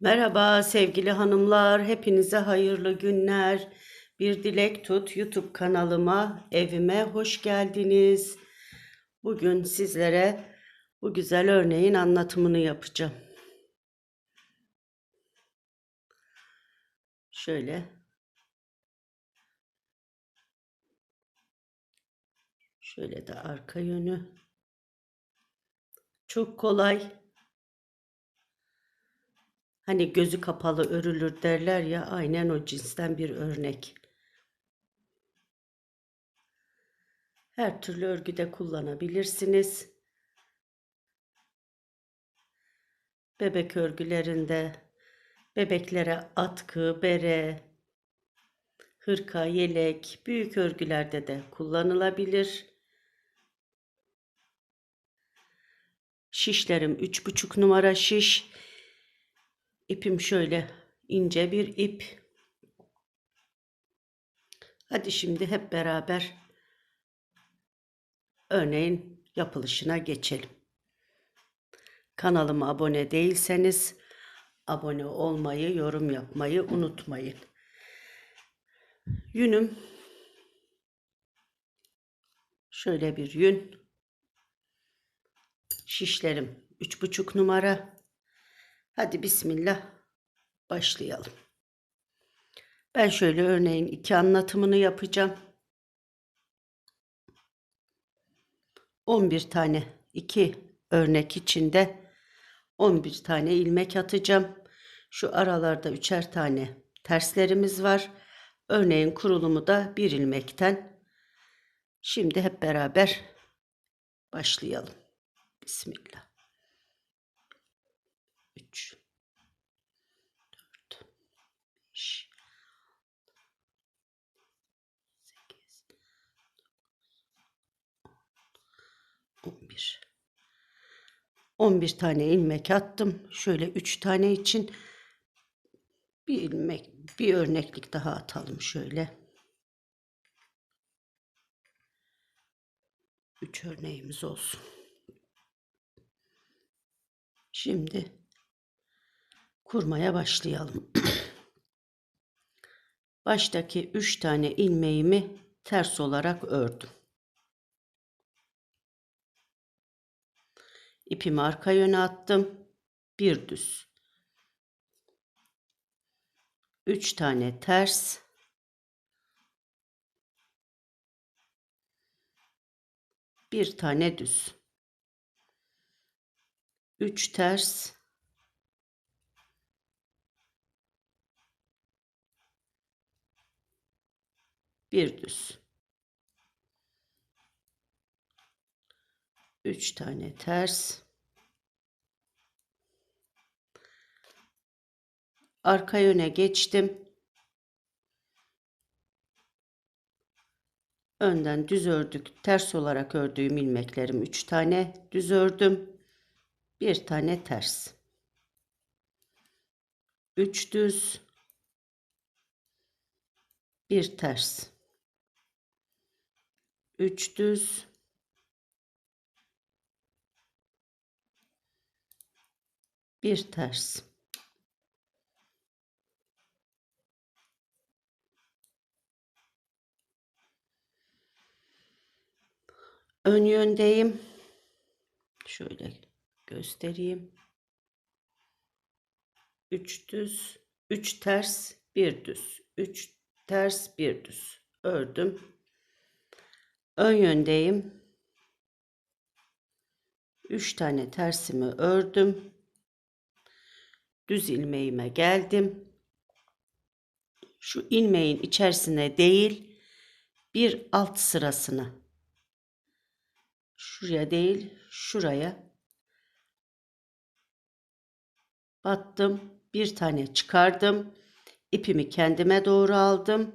Merhaba sevgili hanımlar, hepinize hayırlı günler. Bir Dilek Tut YouTube kanalıma, evime hoş geldiniz. Bugün sizlere bu güzel örneğin anlatımını yapacağım. Şöyle. Şöyle de arka yönü. Çok kolay. Hani gözü kapalı örülür derler ya aynen o cinsten bir örnek. Her türlü örgüde kullanabilirsiniz. Bebek örgülerinde bebeklere atkı, bere, hırka, yelek, büyük örgülerde de kullanılabilir. Şişlerim 3,5 numara şiş. İpim şöyle ince bir ip. Hadi şimdi hep beraber örneğin yapılışına geçelim. Kanalıma abone değilseniz abone olmayı, yorum yapmayı unutmayın. Yünüm şöyle bir yün. Şişlerim 3,5 numara. Hadi bismillah başlayalım. Ben şöyle örneğin iki anlatımını yapacağım. 11 tane iki örnek içinde 11 tane ilmek atacağım. Şu aralarda üçer tane terslerimiz var. Örneğin kurulumu da bir ilmekten. Şimdi hep beraber başlayalım. Bismillah. 11 11 tane ilmek attım. Şöyle 3 tane için bir ilmek bir örneklik daha atalım şöyle. 3 örneğimiz olsun. Şimdi kurmaya başlayalım. Baştaki 3 tane ilmeğimi ters olarak ördüm. İpimi arka yöne attım. Bir düz. 3 tane ters. Bir tane düz. 3 ters. bir düz. Üç tane ters. Arka yöne geçtim. Önden düz ördük. Ters olarak ördüğüm ilmeklerim üç tane düz ördüm. Bir tane ters. Üç düz. Bir ters. 3 düz bir ters. Ön yöndeyim. Şöyle göstereyim. 3 düz 3 ters bir düz. 3 ters bir düz. Ördüm. Ön yöndeyim. 3 tane tersimi ördüm. Düz ilmeğime geldim. Şu ilmeğin içerisine değil bir alt sırasına şuraya değil şuraya battım. Bir tane çıkardım. ipimi kendime doğru aldım.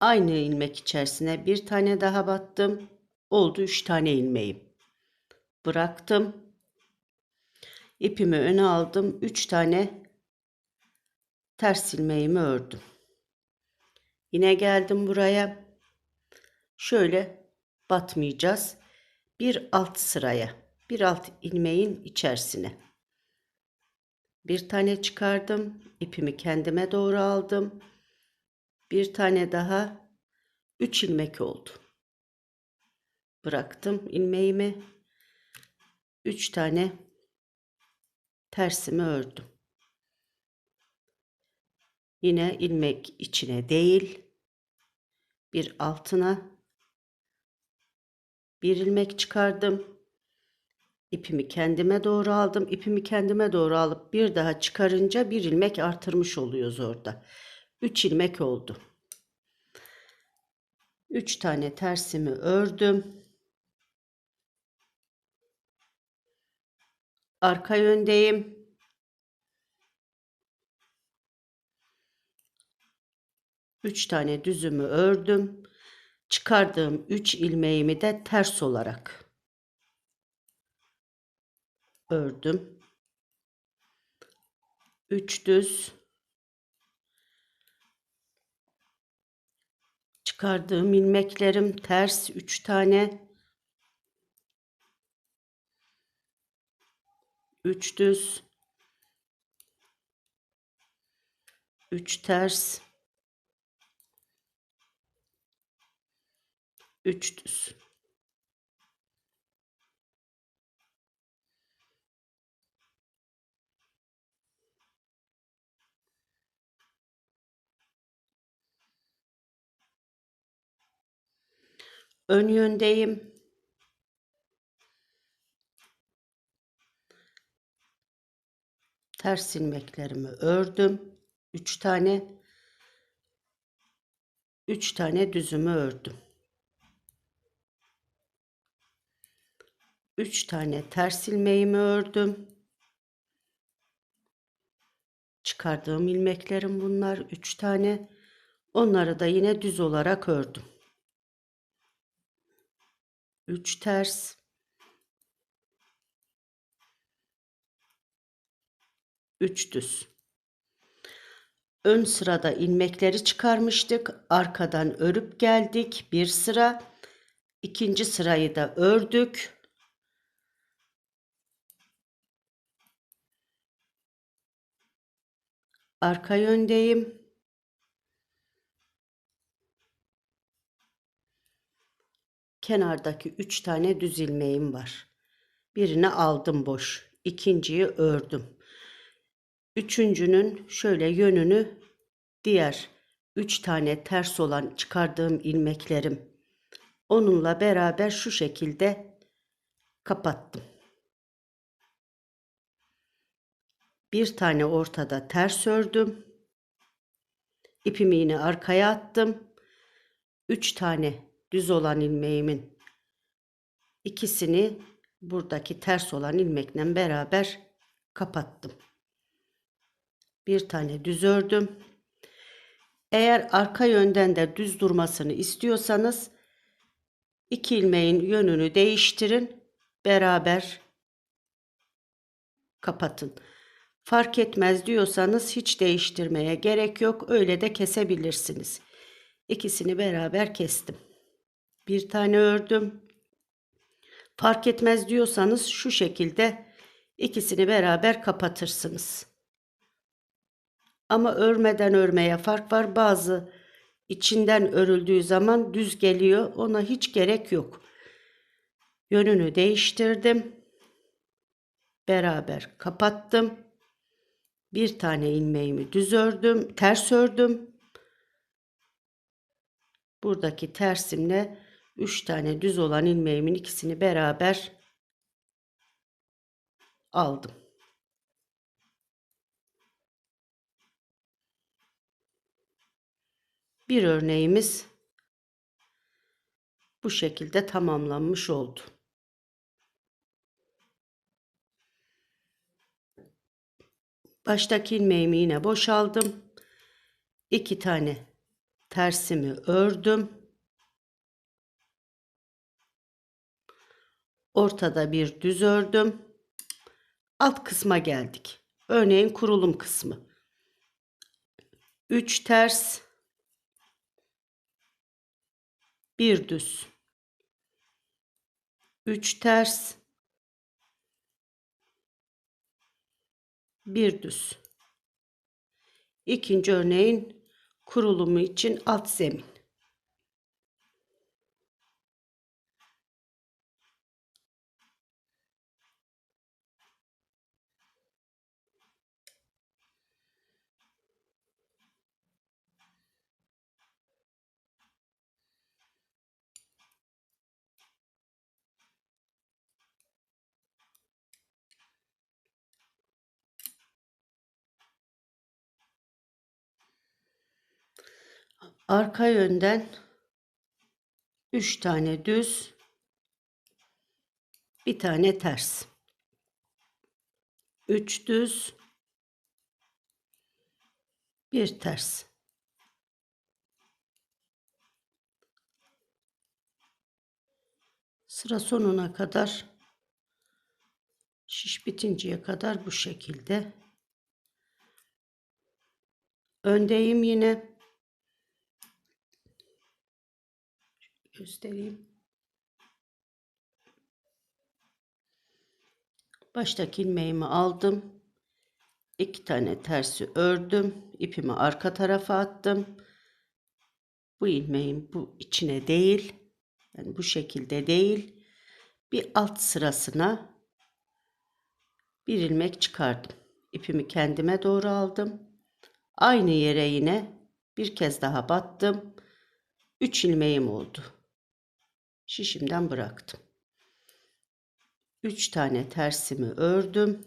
Aynı ilmek içerisine bir tane daha battım. Oldu üç tane ilmeğim. Bıraktım. İpimi öne aldım. Üç tane ters ilmeğimi ördüm. Yine geldim buraya. Şöyle batmayacağız. Bir alt sıraya, bir alt ilmeğin içerisine. Bir tane çıkardım. ipimi kendime doğru aldım. Bir tane daha. Üç ilmek oldu. Bıraktım ilmeğimi. Üç tane tersimi ördüm. Yine ilmek içine değil, bir altına bir ilmek çıkardım. İpimi kendime doğru aldım. İpimi kendime doğru alıp bir daha çıkarınca bir ilmek artırmış oluyoruz orada. 3 ilmek oldu. 3 tane tersimi ördüm. Arka yöndeyim. Üç tane düzümü ördüm. Çıkardığım üç ilmeğimi de ters olarak ördüm. Üç düz çıkardığım ilmeklerim ters üç tane üç düz. Üç ters. Üç düz. Ön yöndeyim. Ters ilmeklerimi ördüm. 3 tane 3 tane düzümü ördüm. 3 tane ters ilmeğimi ördüm. Çıkardığım ilmeklerim bunlar 3 tane. Onları da yine düz olarak ördüm. 3 ters 3 düz. Ön sırada ilmekleri çıkarmıştık. Arkadan örüp geldik. Bir sıra. ikinci sırayı da ördük. Arka yöndeyim. kenardaki üç tane düz ilmeğim var. Birini aldım boş. ikinciyi ördüm. Üçüncünün şöyle yönünü diğer üç tane ters olan çıkardığım ilmeklerim onunla beraber şu şekilde kapattım. Bir tane ortada ters ördüm. İpimi yine arkaya attım. Üç tane düz olan ilmeğimin ikisini buradaki ters olan ilmekle beraber kapattım. Bir tane düz ördüm. Eğer arka yönden de düz durmasını istiyorsanız iki ilmeğin yönünü değiştirin. Beraber kapatın. Fark etmez diyorsanız hiç değiştirmeye gerek yok. Öyle de kesebilirsiniz. İkisini beraber kestim bir tane ördüm. Fark etmez diyorsanız şu şekilde ikisini beraber kapatırsınız. Ama örmeden örmeye fark var. Bazı içinden örüldüğü zaman düz geliyor. Ona hiç gerek yok. Yönünü değiştirdim. Beraber kapattım. Bir tane ilmeğimi düz ördüm, ters ördüm. Buradaki tersimle 3 tane düz olan ilmeğimin ikisini beraber aldım. Bir örneğimiz bu şekilde tamamlanmış oldu. Baştaki ilmeğimi yine boşaldım. İki tane tersimi ördüm. Ortada bir düz ördüm. Alt kısma geldik. Örneğin kurulum kısmı. 3 ters bir düz 3 ters bir düz. İkinci örneğin kurulumu için alt zemin. Arka yönden 3 tane düz, bir tane ters. 3 düz, bir ters. Sıra sonuna kadar şiş bitinceye kadar bu şekilde. Öndeyim yine. Göstereyim. Baştaki ilmeğimi aldım. iki tane tersi ördüm. ipimi arka tarafa attım. Bu ilmeğin bu içine değil. Yani bu şekilde değil. Bir alt sırasına bir ilmek çıkardım. İpimi kendime doğru aldım. Aynı yere yine bir kez daha battım. 3 ilmeğim oldu şişimden bıraktım. 3 tane tersimi ördüm.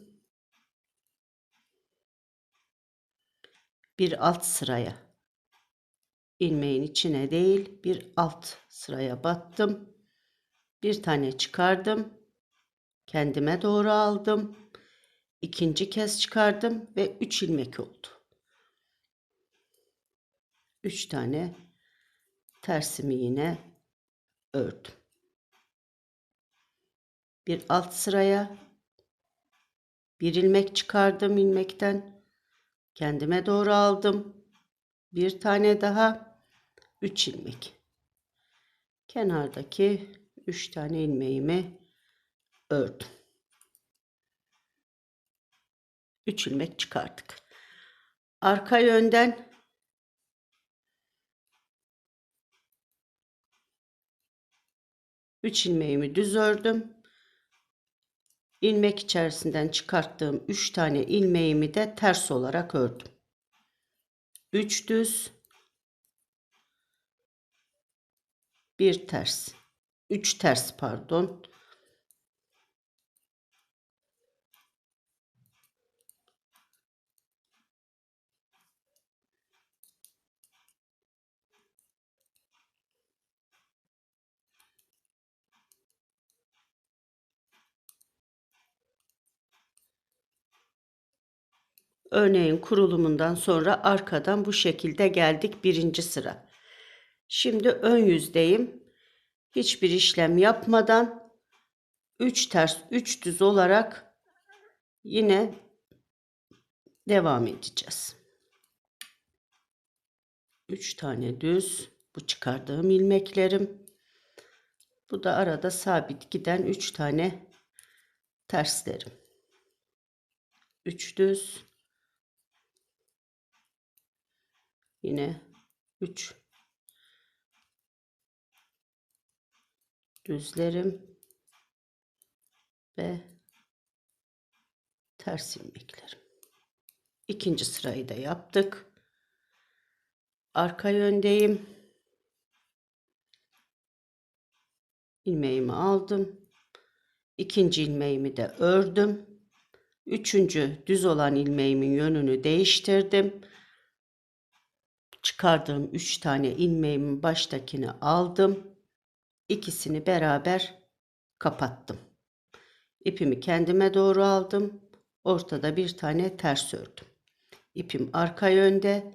Bir alt sıraya ilmeğin içine değil bir alt sıraya battım. Bir tane çıkardım. Kendime doğru aldım. İkinci kez çıkardım ve 3 ilmek oldu. 3 tane tersimi yine ördüm. Bir alt sıraya bir ilmek çıkardım ilmekten. Kendime doğru aldım. Bir tane daha üç ilmek. Kenardaki üç tane ilmeğimi ördüm. Üç ilmek çıkardık. Arka yönden 3 ilmeğimi düz ördüm. İlmek içerisinden çıkarttığım 3 tane ilmeğimi de ters olarak ördüm. 3 düz 1 ters 3 ters pardon Örneğin kurulumundan sonra arkadan bu şekilde geldik birinci sıra. Şimdi ön yüzdeyim. Hiçbir işlem yapmadan 3 ters 3 düz olarak yine devam edeceğiz. 3 tane düz bu çıkardığım ilmeklerim. Bu da arada sabit giden 3 tane terslerim. 3 düz Yine 3 düzlerim ve ters ilmeklerim. İkinci sırayı da yaptık. Arka yöndeyim. ilmeğimi aldım. İkinci ilmeğimi de ördüm. Üçüncü düz olan ilmeğimin yönünü değiştirdim çıkardığım 3 tane ilmeğimin baştakini aldım. İkisini beraber kapattım. İpimi kendime doğru aldım. Ortada bir tane ters ördüm. İpim arka yönde.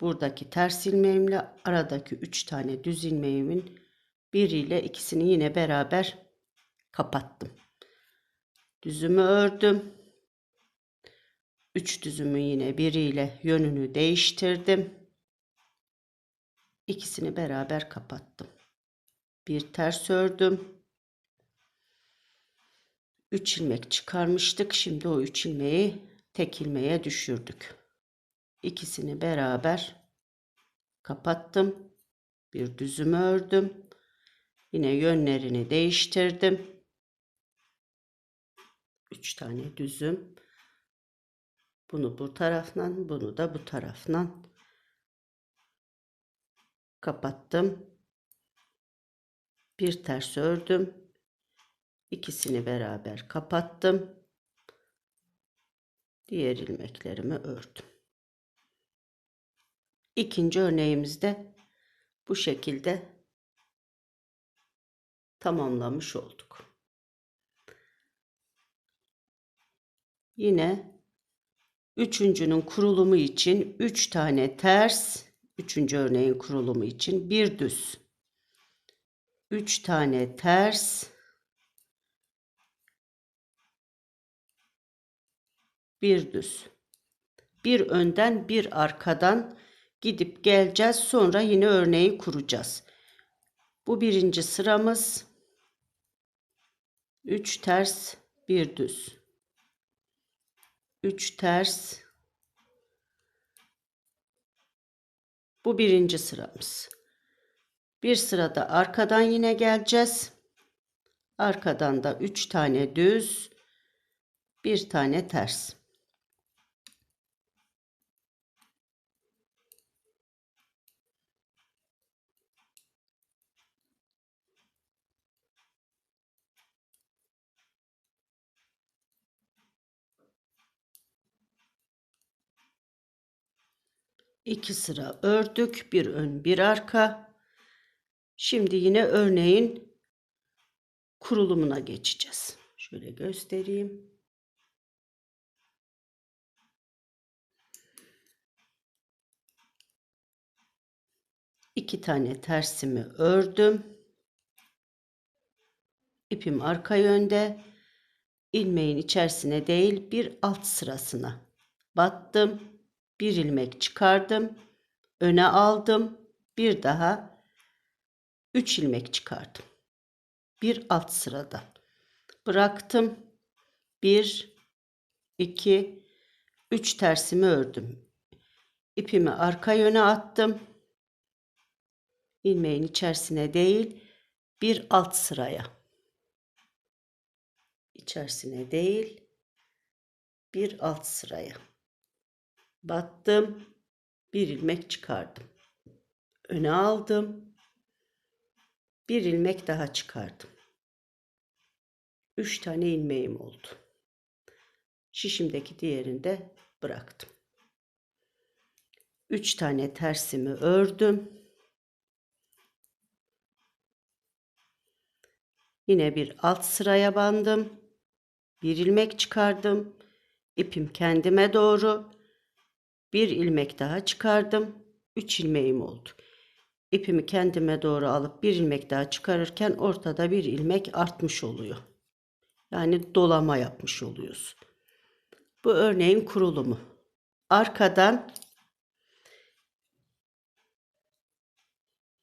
Buradaki ters ilmeğimle aradaki 3 tane düz ilmeğimin biriyle ikisini yine beraber kapattım. Düzümü ördüm. Üç düzümü yine biriyle yönünü değiştirdim. İkisini beraber kapattım. Bir ters ördüm. 3 ilmek çıkarmıştık. Şimdi o 3 ilmeği tek ilmeğe düşürdük. İkisini beraber kapattım. Bir düzümü ördüm. Yine yönlerini değiştirdim. 3 tane düzüm. Bunu bu taraftan, bunu da bu taraftan kapattım. Bir ters ördüm. İkisini beraber kapattım. Diğer ilmeklerimi ördüm. İkinci örneğimizde bu şekilde tamamlamış olduk. Yine üçüncünün kurulumu için 3 tane ters, üçüncü örneğin kurulumu için bir düz. 3 tane ters, bir düz. Bir önden bir arkadan gidip geleceğiz. Sonra yine örneği kuracağız. Bu birinci sıramız. 3 ters, bir düz. 3 ters. Bu birinci sıramız. Bir sırada arkadan yine geleceğiz. Arkadan da 3 tane düz, bir tane ters. İki sıra ördük. Bir ön bir arka. Şimdi yine örneğin kurulumuna geçeceğiz. Şöyle göstereyim. İki tane tersimi ördüm. İpim arka yönde. ilmeğin içerisine değil bir alt sırasına battım bir ilmek çıkardım. Öne aldım. Bir daha 3 ilmek çıkardım. Bir alt sırada. Bıraktım. 1 2 3 tersimi ördüm. İpimi arka yöne attım. ilmeğin içerisine değil, bir alt sıraya. İçerisine değil, bir alt sıraya battım, bir ilmek çıkardım. Öne aldım, bir ilmek daha çıkardım. Üç tane ilmeğim oldu. Şişimdeki diğerini de bıraktım. Üç tane tersimi ördüm. Yine bir alt sıraya bandım. Bir ilmek çıkardım. İpim kendime doğru bir ilmek daha çıkardım. 3 ilmeğim oldu. İpimi kendime doğru alıp bir ilmek daha çıkarırken ortada bir ilmek artmış oluyor. Yani dolama yapmış oluyoruz. Bu örneğin kurulumu. Arkadan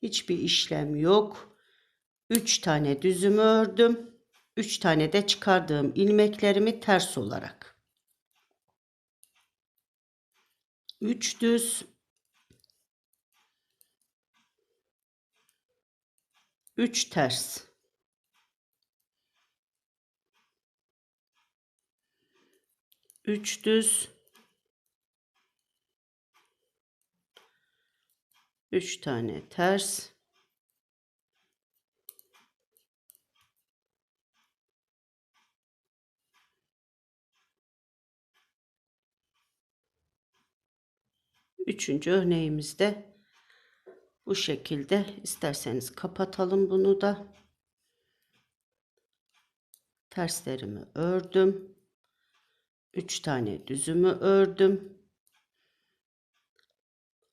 hiçbir işlem yok. 3 tane düzümü ördüm. 3 tane de çıkardığım ilmeklerimi ters olarak 3 düz 3 ters. 3 düz 3 tane ters Üçüncü örneğimizde bu şekilde isterseniz kapatalım bunu da. Terslerimi ördüm. Üç tane düzümü ördüm.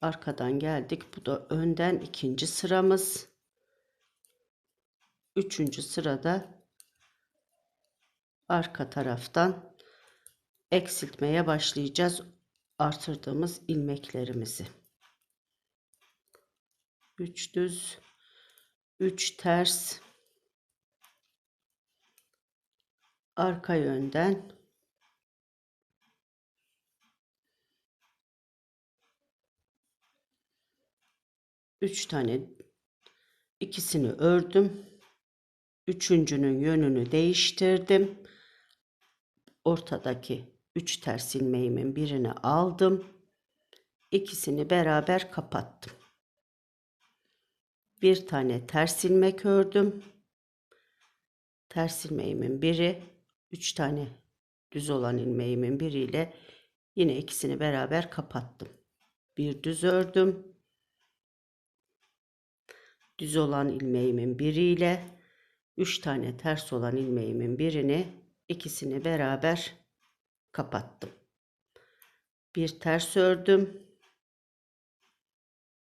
Arkadan geldik. Bu da önden ikinci sıramız. Üçüncü sırada arka taraftan eksiltmeye başlayacağız artırdığımız ilmeklerimizi. 3 düz 3 ters arka yönden üç tane ikisini ördüm. Üçüncünün yönünü değiştirdim. Ortadaki üç ters ilmeğimin birini aldım. İkisini beraber kapattım. Bir tane ters ilmek ördüm. Ters ilmeğimin biri, üç tane düz olan ilmeğimin biriyle yine ikisini beraber kapattım. Bir düz ördüm. Düz olan ilmeğimin biriyle üç tane ters olan ilmeğimin birini ikisini beraber kapattım. Bir ters ördüm.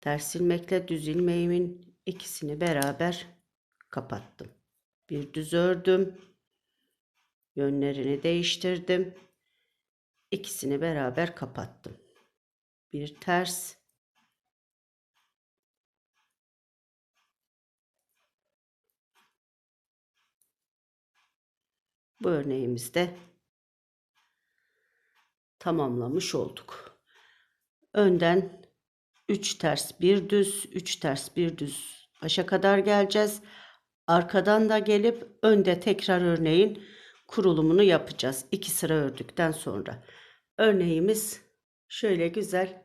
Ters ilmekle düz ilmeğimin ikisini beraber kapattım. Bir düz ördüm. Yönlerini değiştirdim. İkisini beraber kapattım. Bir ters. Bu örneğimizde tamamlamış olduk. Önden 3 ters, 1 düz, 3 ters, 1 düz başa kadar geleceğiz. Arkadan da gelip önde tekrar örneğin kurulumunu yapacağız. 2 sıra ördükten sonra. Örneğimiz şöyle güzel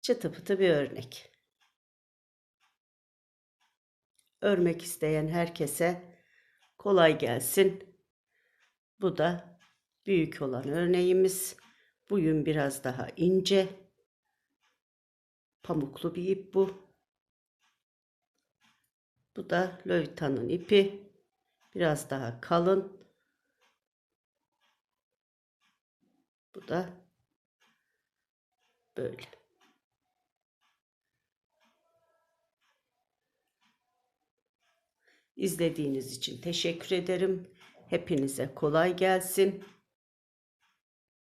çıtı pıtı bir örnek. Örmek isteyen herkese kolay gelsin. Bu da büyük olan örneğimiz. Bu yün biraz daha ince. Pamuklu bir ip bu. Bu da Loita'nın ipi. Biraz daha kalın. Bu da böyle. İzlediğiniz için teşekkür ederim. Hepinize kolay gelsin.